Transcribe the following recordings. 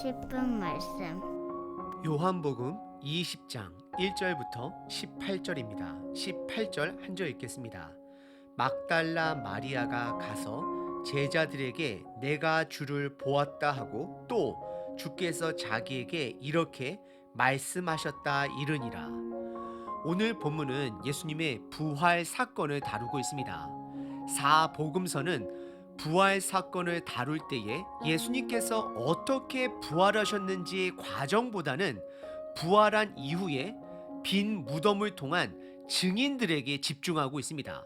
싶은 말씀. 요한복음 20장 1절부터 18절입니다. 18절 한절 읽겠습니다. 막달라 마리아가 가서 제자들에게 내가 주를 보았다 하고 또 주께서 자기에게 이렇게 말씀하셨다 이르니라. 오늘 본문은 예수님의 부활 사건을 다루고 있습니다. 사복음서는 부활 사건을 다룰 때에 예수님께서 어떻게 부활하셨는지의 과정보다는 부활한 이후에 빈 무덤을 통한 증인들에게 집중하고 있습니다.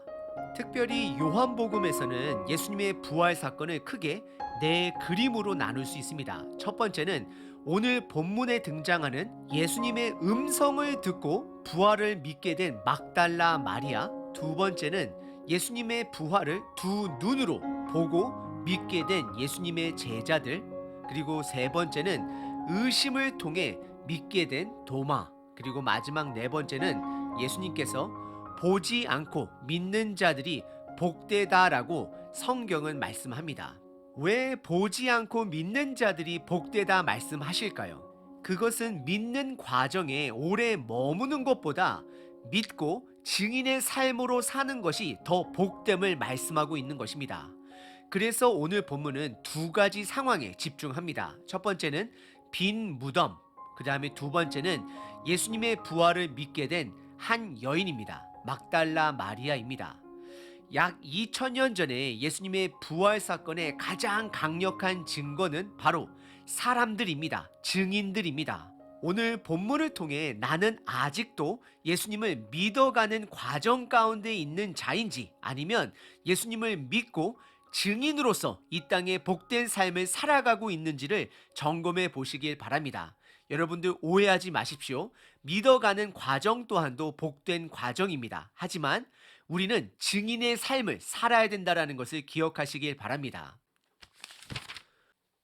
특별히 요한복음에서는 예수님의 부활 사건을 크게 네 그림으로 나눌 수 있습니다. 첫 번째는 오늘 본문에 등장하는 예수님의 음성을 듣고 부활을 믿게 된 막달라 마리아. 두 번째는 예수님의 부활을 두 눈으로 보고 믿게 된 예수님의 제자들. 그리고 세 번째는 의심을 통해 믿게 된 도마. 그리고 마지막 네 번째는 예수님께서 보지 않고 믿는 자들이 복되다라고 성경은 말씀합니다. 왜 보지 않고 믿는 자들이 복되다 말씀하실까요? 그것은 믿는 과정에 오래 머무는 것보다 믿고 증인의 삶으로 사는 것이 더 복됨을 말씀하고 있는 것입니다. 그래서 오늘 본문은 두 가지 상황에 집중합니다. 첫 번째는 빈 무덤, 그 다음에 두 번째는 예수님의 부활을 믿게 된 한 여인입니다. 막달라 마리아입니다. 약 2000년 전에 예수님의 부활 사건의 가장 강력한 증거는 바로 사람들입니다. 증인들입니다. 오늘 본문을 통해 나는 아직도 예수님을 믿어가는 과정 가운데 있는 자인지 아니면 예수님을 믿고 증인으로서 이 땅에 복된 삶을 살아가고 있는지를 점검해 보시길 바랍니다. 여러분들 오해하지 마십시오. 믿어가는 과정 또한도 복된 과정입니다. 하지만 우리는 증인의 삶을 살아야 된다라는 것을 기억하시길 바랍니다.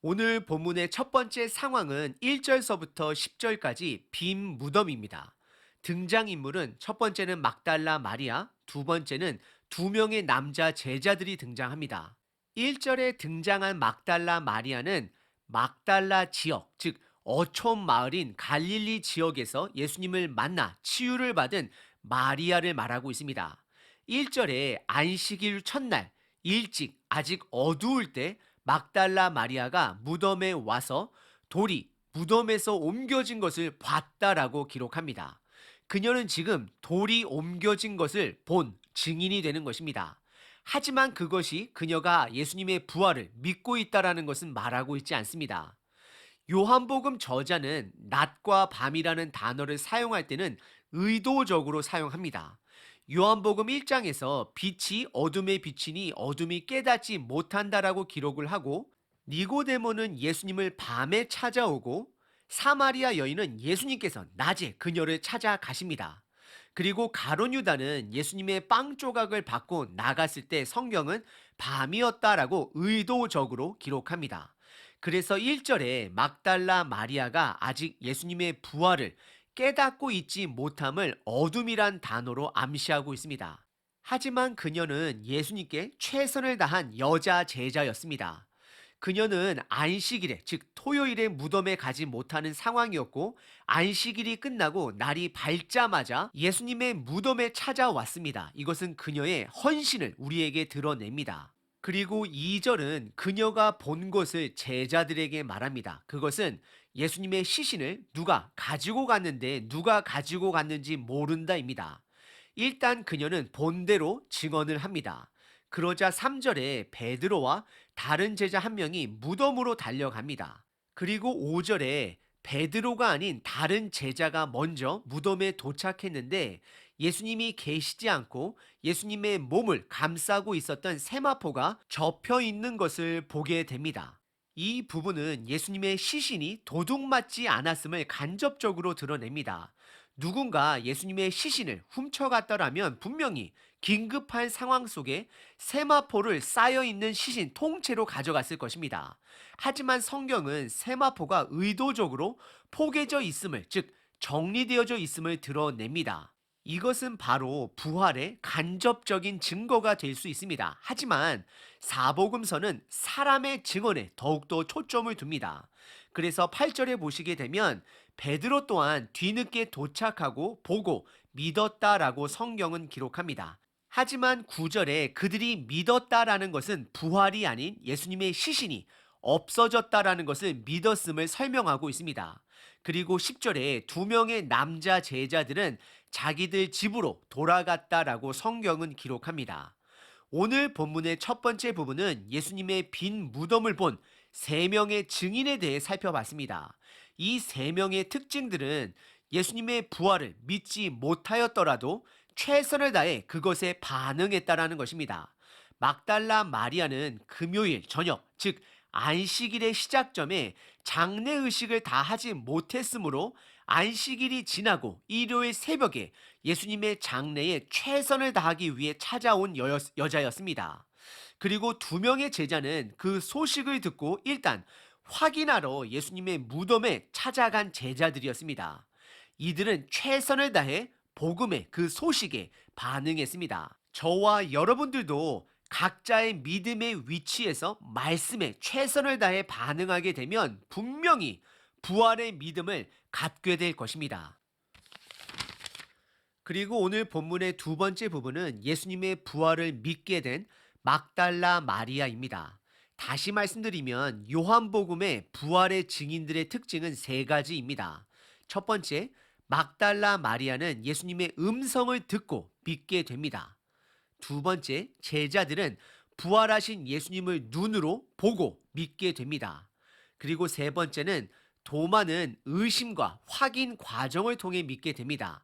오늘 본문의 첫 번째 상황은 1절서부터 10절까지 빈 무덤입니다. 등장인물은 첫 번째는 막달라 마리아, 두 번째는 두 명의 남자 제자들이 등장합니다. 1절에 등장한 막달라 마리아는 막달라 지역, 즉 어촌 마을인 갈릴리 지역에서 예수님을 만나 치유를 받은 마리아를 말하고 있습니다. 1절에 안식일 첫날 일찍 아직 어두울 때 막달라 마리아가 무덤에 와서 돌이 무덤에서 옮겨진 것을 봤다라고 기록합니다. 그녀는 지금 돌이 옮겨진 것을 본 증인이 되는 것입니다. 하지만 그것이 그녀가 예수님의 부활을 믿고 있다라는 것은 말하고 있지 않습니다. 요한복음 저자는 낮과 밤이라는 단어를 사용할 때는 의도적으로 사용합니다. 요한복음 1장에서 빛이 어둠에 비치니 어둠이 깨닫지 못한다라고 기록을 하고 니고데모는 예수님을 밤에 찾아오고 사마리아 여인은 예수님께서 낮에 그녀를 찾아가십니다. 그리고 가론 유다는 예수님의 빵 조각을 받고 나갔을 때 성경은 밤이었다라고 의도적으로 기록합니다. 그래서 1절에 막달라 마리아가 아직 예수님의 부활을 깨닫고 있지 못함을 어둠이란 단어로 암시하고 있습니다. 하지만 그녀는 예수님께 최선을 다한 여자 제자였습니다. 그녀는 안식일에, 즉 토요일에 무덤에 가지 못하는 상황이었고 안식일이 끝나고 날이 밝자마자 예수님의 무덤에 찾아왔습니다. 이것은 그녀의 헌신을 우리에게 드러냅니다. 그리고 2절은 그녀가 본 것을 제자들에게 말합니다. 그것은 예수님의 시신을 누가 가지고 갔는데 누가 가지고 갔는지 모른다입니다. 일단 그녀는 본대로 증언을 합니다. 그러자 3절에 베드로와 다른 제자 한 명이 무덤으로 달려갑니다. 그리고 5절에 베드로가 아닌 다른 제자가 먼저 무덤에 도착했는데 예수님이 계시지 않고 예수님의 몸을 감싸고 있었던 세마포가 접혀 있는 것을 보게 됩니다. 이 부분은 예수님의 시신이 도둑 맞지 않았음을 간접적으로 드러냅니다. 누군가 예수님의 시신을 훔쳐갔더라면 분명히 긴급한 상황 속에 세마포를 쌓여 있는 시신 통째로 가져갔을 것입니다. 하지만 성경은 세마포가 의도적으로 포개져 있음을, 즉 정리되어져 있음을 드러냅니다. 이것은 바로 부활의 간접적인 증거가 될 수 있습니다. 하지만 사복음서는 사람의 증언에 더욱더 초점을 둡니다. 그래서 8절에 보시게 되면 베드로 또한 뒤늦게 도착하고 보고 믿었다라고 성경은 기록합니다. 하지만 9절에 그들이 믿었다라는 것은 부활이 아닌 예수님의 시신이 없어졌다라는 것을 믿었음을 설명하고 있습니다. 그리고 10절에 두 명의 남자 제자들은 자기들 집으로 돌아갔다라고 성경은 기록합니다. 오늘 본문의 첫 번째 부분은 예수님의 빈 무덤을 본 세 명의 증인에 대해 살펴봤습니다. 이 세 명의 특징들은 예수님의 부활을 믿지 못하였더라도 최선을 다해 그것에 반응했다라는 것입니다. 막달라 마리아는 금요일 저녁, 즉 안식일의 시작점에 장례 의식을 다 하지 못했으므로 안식일이 지나고 일요일 새벽에 예수님의 장례에 최선을 다하기 위해 찾아온 여, 여자였습니다. 그리고 두 명의 제자는 그 소식을 듣고 일단 확인하러 예수님의 무덤에 찾아간 제자들이었습니다. 이들은 최선을 다해 복음의 그 소식에 반응했습니다. 저와 여러분들도 각자의 믿음의 위치에서 말씀에 최선을 다해 반응하게 되면 분명히 부활의 믿음을 갖게 될 것입니다. 그리고 오늘 본문의 두 번째 부분은 예수님의 부활을 믿게 된 막달라 마리아입니다. 다시 말씀드리면 요한복음의 부활의 증인들의 특징은 세 가지입니다. 첫 번째, 막달라 마리아는 예수님의 음성을 듣고 믿게 됩니다. 두 번째, 제자들은 부활하신 예수님을 눈으로 보고 믿게 됩니다. 그리고 세 번째는 도마는 의심과 확인 과정을 통해 믿게 됩니다.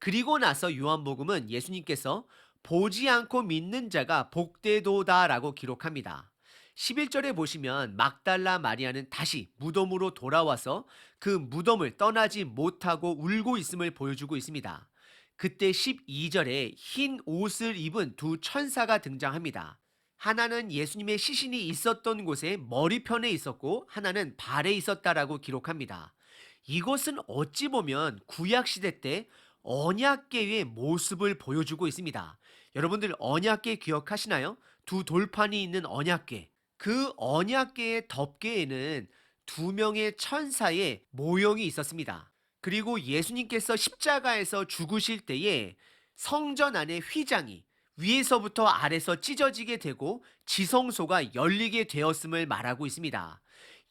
그리고 나서 요한복음은 예수님께서 보지 않고 믿는 자가 복되도다라고 기록합니다. 11절에 보시면 막달라 마리아는 다시 무덤으로 돌아와서 그 무덤을 떠나지 못하고 울고 있음을 보여주고 있습니다. 그때 12절에 흰 옷을 입은 두 천사가 등장합니다. 하나는 예수님의 시신이 있었던 곳에 머리편에 있었고 하나는 발에 있었다라고 기록합니다. 이것은 어찌 보면 구약시대 때 언약계의 모습을 보여주고 있습니다. 여러분들 언약계 기억하시나요? 두 돌판이 있는 언약계. 그 언약계의 덮개에는 두 명의 천사의 모형이 있었습니다. 그리고 예수님께서 십자가에서 죽으실 때에 성전 안의 휘장이 위에서부터 아래서 찢어지게 되고 지성소가 열리게 되었음을 말하고 있습니다.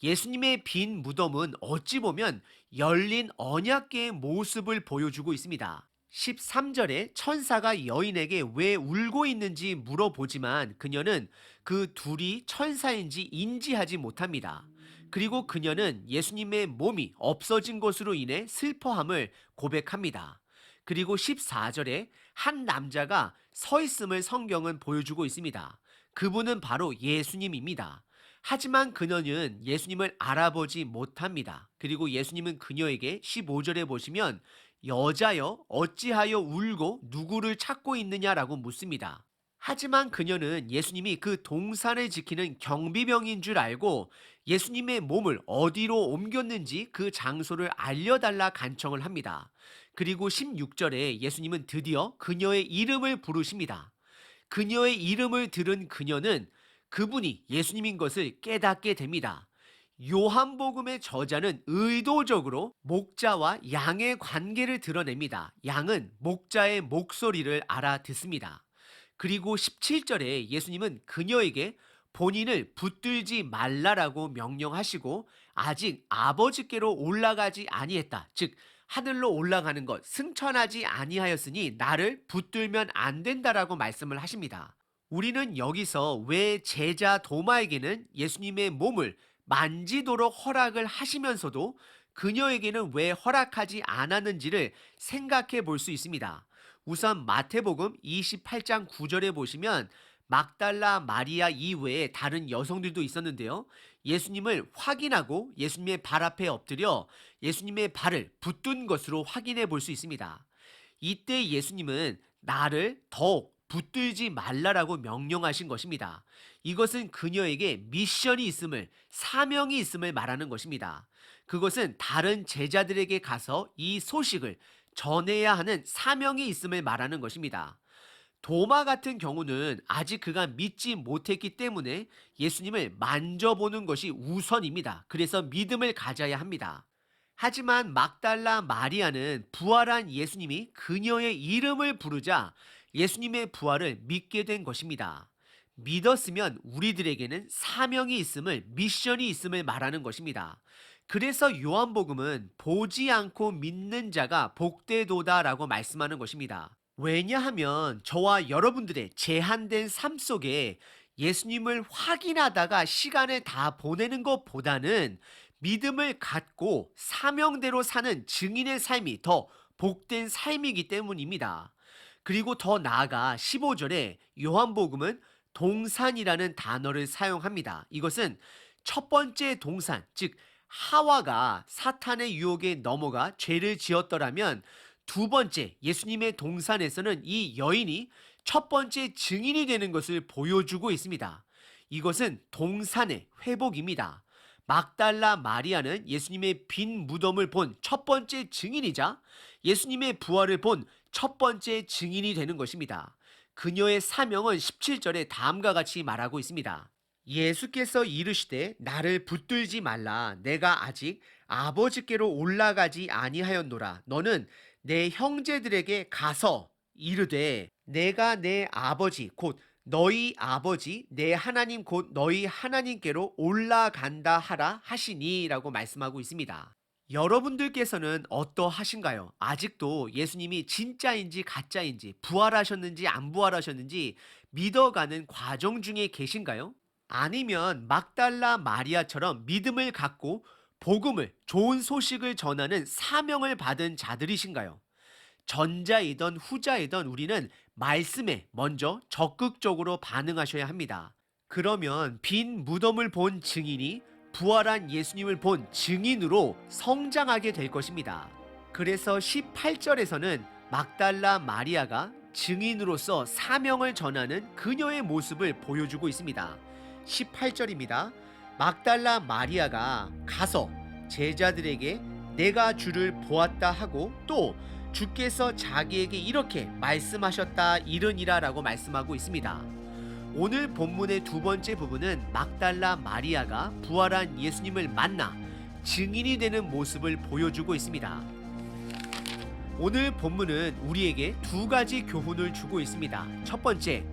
예수님의 빈 무덤은 어찌 보면 열린 언약계의 모습을 보여주고 있습니다. 13절에 천사가 여인에게 왜 울고 있는지 물어보지만 그녀는 그 둘이 천사인지 인지하지 못합니다. 그리고 그녀는 예수님의 몸이 없어진 것으로 인해 슬퍼함을 고백합니다. 그리고 14절에 한 남자가 서 있음을 성경은 보여주고 있습니다. 그분은 바로 예수님입니다. 하지만 그녀는 예수님을 알아보지 못합니다. 그리고 예수님은 그녀에게 15절에 보시면 여자여 어찌하여 울고 누구를 찾고 있느냐라고 묻습니다. 하지만 그녀는 예수님이 그 동산을 지키는 경비병인 줄 알고 예수님의 몸을 어디로 옮겼는지 그 장소를 알려달라 간청을 합니다. 그리고 16절에 예수님은 드디어 그녀의 이름을 부르십니다. 그녀의 이름을 들은 그녀는 그분이 예수님인 것을 깨닫게 됩니다. 요한복음의 저자는 의도적으로 목자와 양의 관계를 드러냅니다. 양은 목자의 목소리를 알아듣습니다. 그리고 17절에 예수님은 그녀에게 본인을 붙들지 말라라고 명령하시고 아직 아버지께로 올라가지 아니했다. 즉 하늘로 올라가는 것 승천하지 아니하였으니 나를 붙들면 안 된다라고 말씀을 하십니다. 우리는 여기서 왜 제자 도마에게는 예수님의 몸을 만지도록 허락을 하시면서도 그녀에게는 왜 허락하지 않았는지를 생각해 볼 수 있습니다. 우선 마태복음 28장 9절에 보시면 막달라 마리아 이외에 다른 여성들도 있었는데요. 예수님을 확인하고 예수님의 발 앞에 엎드려 예수님의 발을 붙든 것으로 확인해 볼 수 있습니다. 이때 예수님은 나를 더욱 붙들지 말라라고 명령하신 것입니다. 이것은 그녀에게 미션이 있음을, 사명이 있음을 말하는 것입니다. 그것은 다른 제자들에게 가서 이 소식을 전해야 하는 사명이 있음을 말하는 것입니다. 도마 같은 경우는 아직 그가 믿지 못했기 때문에 예수님을 만져보는 것이 우선입니다. 그래서 믿음을 가져야 합니다. 하지만 막달라 마리아는 부활한 예수님이 그녀의 이름을 부르자 예수님의 부활을 믿게 된 것입니다. 믿었으면 우리들에게는 사명이 있음을, 미션이 있음을 말하는 것입니다. 그래서 요한복음은 보지 않고 믿는 자가 복되도다라고 말씀하는 것입니다. 왜냐하면 저와 여러분들의 제한된 삶 속에 예수님을 확인하다가 시간을 다 보내는 것보다는 믿음을 갖고 사명대로 사는 증인의 삶이 더 복된 삶이기 때문입니다. 그리고 더 나아가 15절에 요한복음은 동산이라는 단어를 사용합니다. 이것은 첫 번째 동산, 즉 하와가 사탄의 유혹에 넘어가 죄를 지었더라면 두 번째 예수님의 동산에서는 이 여인이 첫 번째 증인이 되는 것을 보여주고 있습니다. 이것은 동산의 회복입니다. 막달라 마리아는 예수님의 빈 무덤을 본 첫 번째 증인이자 예수님의 부활을 본 첫 번째 증인이 되는 것입니다. 그녀의 사명은 17절에 다음과 같이 말하고 있습니다. 예수께서 이르시되 나를 붙들지 말라 내가 아직 아버지께로 올라가지 아니하였노라 너는 내 형제들에게 가서 이르되 내가 내 아버지 곧 너희 아버지 내 하나님 곧 너희 하나님께로 올라간다 하라 하시니라고 말씀하고 있습니다. 여러분들께서는 어떠하신가요? 아직도 예수님이 진짜인지 가짜인지 부활하셨는지 안 부활하셨는지 믿어가는 과정 중에 계신가요? 아니면 막달라 마리아처럼 믿음을 갖고 복음을 좋은 소식을 전하는 사명을 받은 자들이신가요? 전자이던 후자이던 우리는 말씀에 먼저 적극적으로 반응하셔야 합니다. 그러면 빈 무덤을 본 증인이 부활한 예수님을 본 증인으로 성장하게 될 것입니다. 그래서 18절에서는 막달라 마리아가 증인으로서 사명을 전하는 그녀의 모습을 보여주고 있습니다. 18절입니다. 막달라 마리아가 가서 제자들에게 내가 주를 보았다 하고 또 주께서 자기에게 이렇게 말씀하셨다 이르니라 라고 말씀하고 있습니다. 오늘 본문의 두 번째 부분은 막달라 마리아가 부활한 예수님을 만나 증인이 되는 모습을 보여주고 있습니다. 오늘 본문은 우리에게 두 가지 교훈을 주고 있습니다. 첫 번째,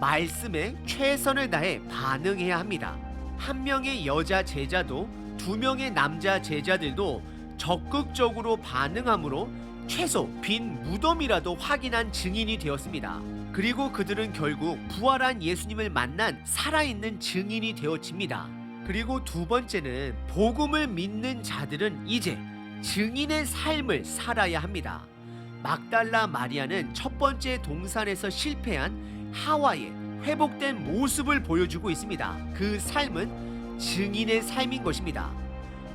말씀에 최선을 다해 반응해야 합니다. 한 명의 여자 제자도 두 명의 남자 제자들도 적극적으로 반응함으로 최소 빈 무덤이라도 확인한 증인이 되었습니다. 그리고 그들은 결국 부활한 예수님을 만난 살아있는 증인이 되어집니다. 그리고 두 번째는 복음을 믿는 자들은 이제 증인의 삶을 살아야 합니다. 막달라 마리아는 첫 번째 동산에서 실패한 하와의 회복된 모습을 보여주고 있습니다. 그 삶은 증인의 삶인 것입니다.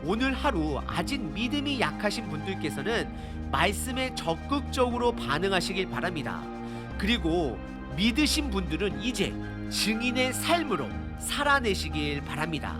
오늘 하루 아직 믿음이 약하신 분들께서는 말씀에 적극적으로 반응하시길 바랍니다. 그리고 믿으신 분들은 이제 증인의 삶으로 살아내시길 바랍니다.